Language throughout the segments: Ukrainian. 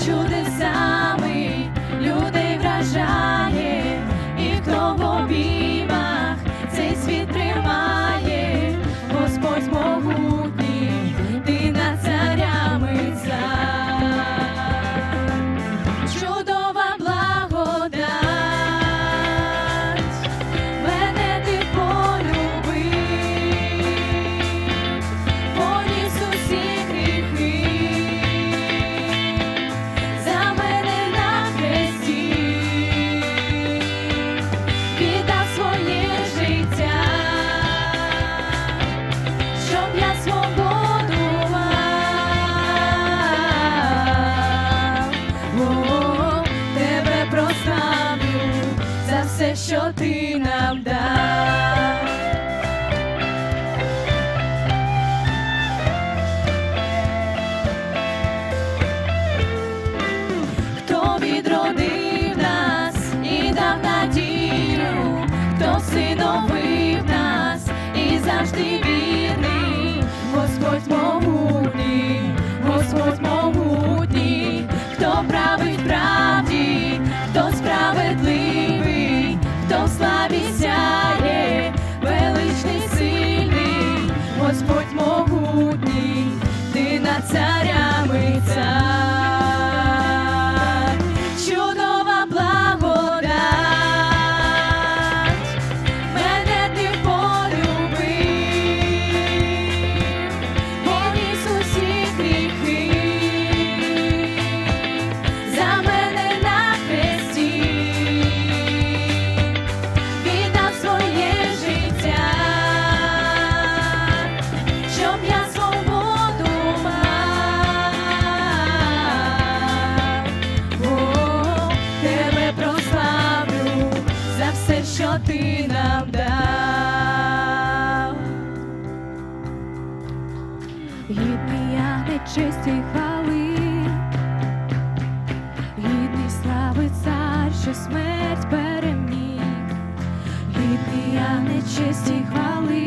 주님. more що ти нам дав. Гідний я нечистій хвали, гідний слави цар, що смерть переміг, гідний я не нечистій хвали,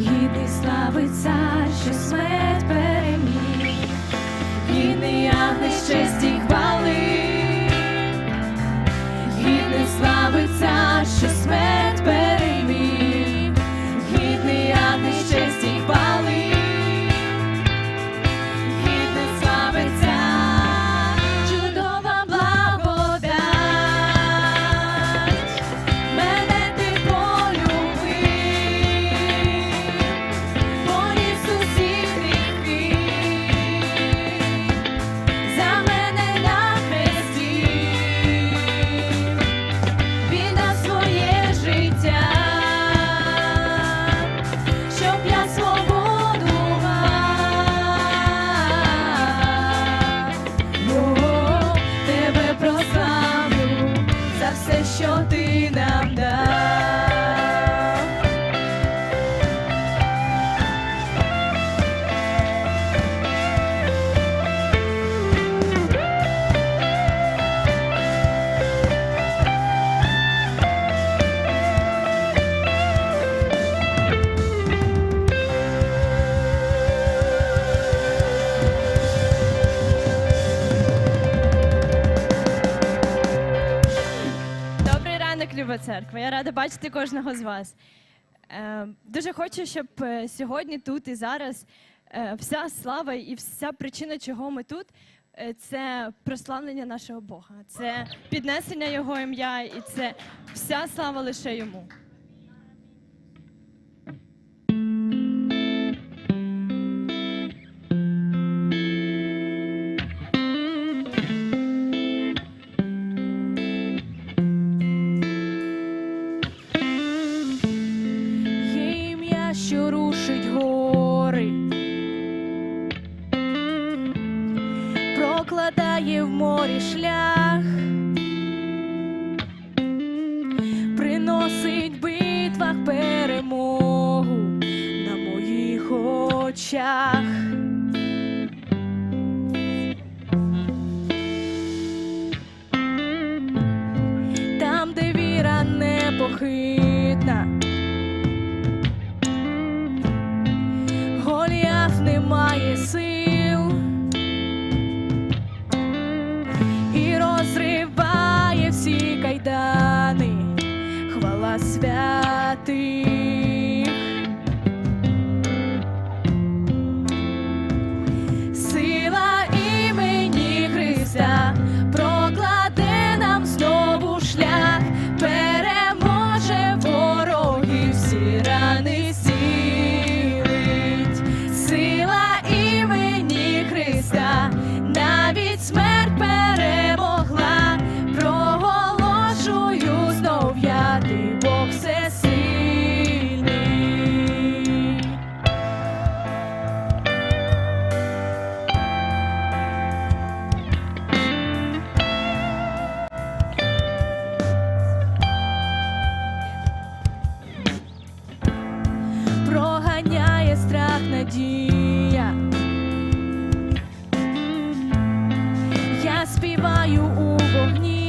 гідний слави цар, що смерть переміг, гідний я не нечистій церква. Я рада бачити кожного з вас. Е, дуже хочу, щоб е, сьогодні, тут і зараз е, вся слава і вся причина, чого ми тут, це прославлення нашого Бога, це піднесення Його ім'я, і це вся слава лише йому. шукає в морі шлях. святий. у вогні.